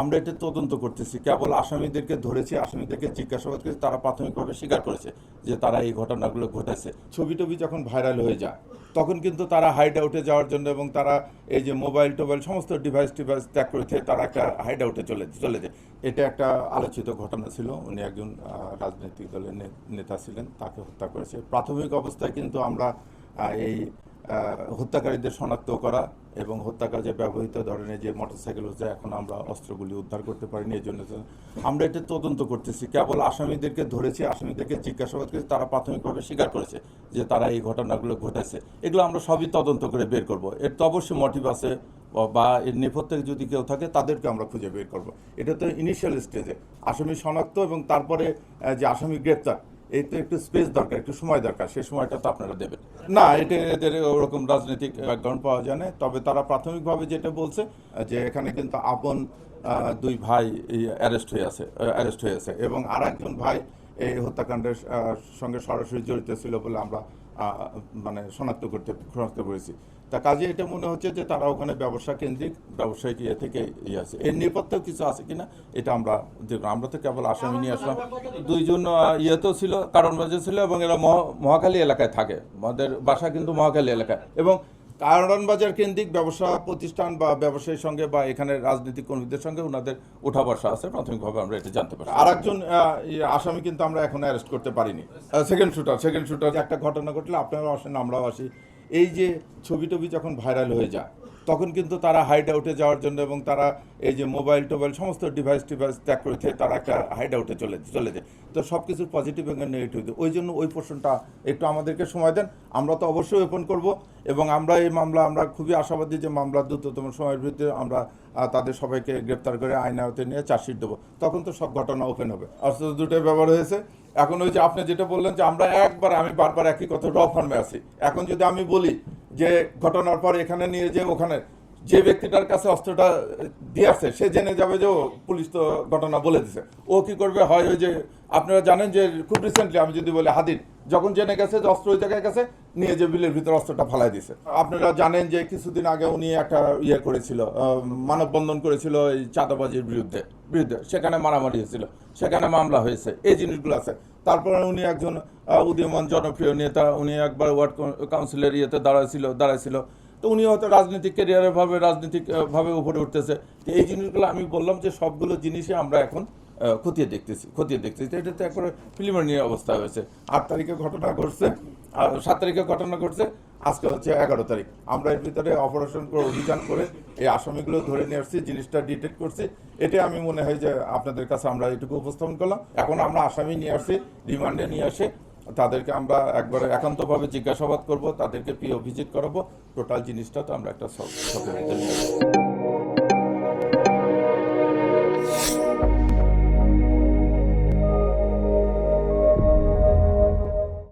আমরা এটা তদন্ত করতেছি। কেবল আসামিদেরকে ধরেছি, আসামিদেরকে জিজ্ঞাসাবাদ করেছি, তারা প্রাথমিকভাবে স্বীকার করেছে যে তারা এই ঘটনাগুলো ঘটেছে। ছবি টবি যখন ভাইরাল হয়ে যায়, তখন কিন্তু তারা হাইড আউটে যাওয়ার জন্য এবং তারা এই যে মোবাইল টোবাইল সমস্ত ডিভাইস টিভাইস ত্যাগ করেছে তারা একটা হাইড আউটে চলে চলে যায়। এটা একটা আলোচিত ঘটনা ছিল। উনি একজন রাজনৈতিক দলের নেতা ছিলেন, তাকে হত্যা করেছে। প্রাথমিক অবস্থায় কিন্তু আমরা এই হত্যাকারীদের শনাক্ত করা এবং হত্যা কাজে ব্যবহৃত ধরনের যে মোটরসাইকেল হচ্ছে, এখন আমরা অস্ত্রগুলি উদ্ধার করতে পারিনি, এই জন্য আমরা এটা তদন্ত করতেছি। কেবল আসামিদেরকে ধরেছি, আসামিদেরকে জিজ্ঞাসাবাদ করেছি, তারা প্রাথমিকভাবে স্বীকার করেছে যে তারা এই ঘটনাগুলো ঘটেছে। এগুলো আমরা সবই তদন্ত করে বের করব। এর তো অবশ্যই মোটিভ আছে, বা এর নেপথ্যে যদি কেউ থাকে, তাদেরকে আমরা খুঁজে বের করব। এটা তো ইনিশিয়াল স্টেজে আসামি শনাক্ত এবং তারপরে যে আসামি গ্রেপ্তার এই একটু স্পেস দরকার, একটু সময় দরকার, সেই সময়টা তো আপনারা দেবেন। না, এটা এদের ওরকম রাজনৈতিক ব্যাকগ্রাউন্ড পাওয়া যায় না, তবে তারা প্রাথমিকভাবে যেটা বলছে, যে এখানে কিন্তু আপন দুই ভাই অ্যারেস্ট হয়ে আছে অ্যারেস্ট হয়ে আছে, এবং আর একজন ভাই এই হত্যাকাণ্ডের সঙ্গে সরাসরি জড়িত ছিল বলে আমরা মানে শনাক্ত করতে, শনাক্ত করেছি। তা কাজে এটা মনে হচ্ছে যে তারা ওখানে ব্যবসা কেন্দ্রিক, ব্যবসায়িক ইয়ে থেকে ইয়ে আছে। এর নেপথ্যেও কিছু আছে কিনা এটা আমরা দেখব। আমরা তো কেবল আসামি নিয়ে আসলাম। দুইজন ইয়ে ইয়েতেও ছিল কারণ ছিল এবং এরা মহাকালী এলাকায় থাকে। আমাদের বাসা কিন্তু মহাকালী এলাকায়। এবং কারণ বাজার কেন্দ্রিক ব্যবসা প্রতিষ্ঠান বা ব্যবসায়ীর সঙ্গে বা এখানে রাজনৈতিক কর্মীদের সঙ্গে ওনাদের উঠা বসা আছে প্রাথমিকভাবে আমরা এটা জানতে পারি আর একজন আসামি কিন্তু আমরা এখন অ্যারেস্ট করতে পারিনি। সেকেন্ড শুটার সেকেন্ড শুটার একটা ঘটনা ঘটলে আপনারাও আসেন আমরাও আসি। এই যে ছবি টবি যখন ভাইরাল হয়ে যায়, তখন কিন্তু তারা হাইড আউটে যাওয়ার জন্য এবং তারা এই যে মোবাইল টোবাইল সমস্ত ডিভাইস টিভাইস ত্যাগ করেছে তারা একটা হাইড আউটে চলে চলে যায়। তো সব কিছুর পজিটিভ এবং নেগেটিভ ওই জন্য ওই পোর্শনটা একটু আমাদেরকে সময় দেন। আমরা তো অবশ্যই ওপেন করব এবং আমরা এই মামলা, আমরা খুবই আশাবাদী যে মামলা দ্রুততম সময়ের ভিতরে আমরা তাদের সবাইকে গ্রেপ্তার করে আইন আওতে নিয়ে চার্জশিট দেবো। তখন তো সব ঘটনা ওপেন হবে। অস্ত্র দুটোই ব্যবহার হয়েছে। এখন ওই যে আপনি যেটা বললেন যে আমরা একবার, আমি বারবার একই কথা, র ফর্মে আছি। এখন যদি আমি বলি যে ঘটনার পর এখানে নিয়ে যে ওখানে যে ব্যক্তিটার কাছে অস্ত্রটা দিয়ে আসছে, সে জেনে যাবে যে ও পুলিশ তো ঘটনা বলে দিছে। ও কি করবে? হয় ওই যে আপনারা জানেন যে খুব রিসেন্টলি আমি যদি বলি হাদিন যখন জেনে গেছে যে অস্ত্র ওই জায়গায় গেছে, নিয়ে যে বিলের ভিতরে অস্ত্রটা ফালাই দিছে। আপনারা জানেন যে কিছুদিন আগে উনি একটা ইয়ে করেছিল মানববন্ধন করেছিল এই চাঁদাবাজির বিরুদ্ধে বিরুদ্ধে। সেখানে মারামারি হয়েছিল, সেখানে মামলা হয়েছে, এই জিনিসগুলো আছে। তারপরে উনি একজন উদীয়মান জনপ্রিয় নেতা, উনি একবার ওয়ার্ড কাউন্সিলের ইয়েতে দাঁড়াইছিল দাঁড়াইছিল। তো উনি হয়তো রাজনৈতিক ক্যারিয়ারের ভাবে, রাজনৈতিক ভাবে উপরে উঠতেছে। তো এই জিনিসগুলো আমি বললাম যে সবগুলো জিনিসই আমরা এখন খতিয়ে দেখতেছি খতিয়ে দেখতেছি। এটা তো একবারে প্রিলিমিনারি অবস্থা হয়েছে। আট তারিখে ঘটনা ঘটছে, আর সাত তারিখে ঘটনা ঘটছে, আজকে হচ্ছে এগারো তারিখ। আমরা এর ভিতরে অপারেশন করে, অভিযান করে এই আসামিগুলো ধরে নিয়ে আসছি, জিনিসটা ডিটেক্ট করছি। এটা আমি মনে হয় যে আপনাদের কাছে আমরা এটুকু উপস্থাপন করলাম। এখন আমরা আসামি নিয়ে আসছি, রিমান্ডে নিয়ে আসে তাদেরকে আমরা একবারে একান্তভাবে জিজ্ঞাসাবাদ করব, তাদেরকে প্রিয় ভিজিট করাবো টোটাল জিনিসটা তো আমরা একটা সব।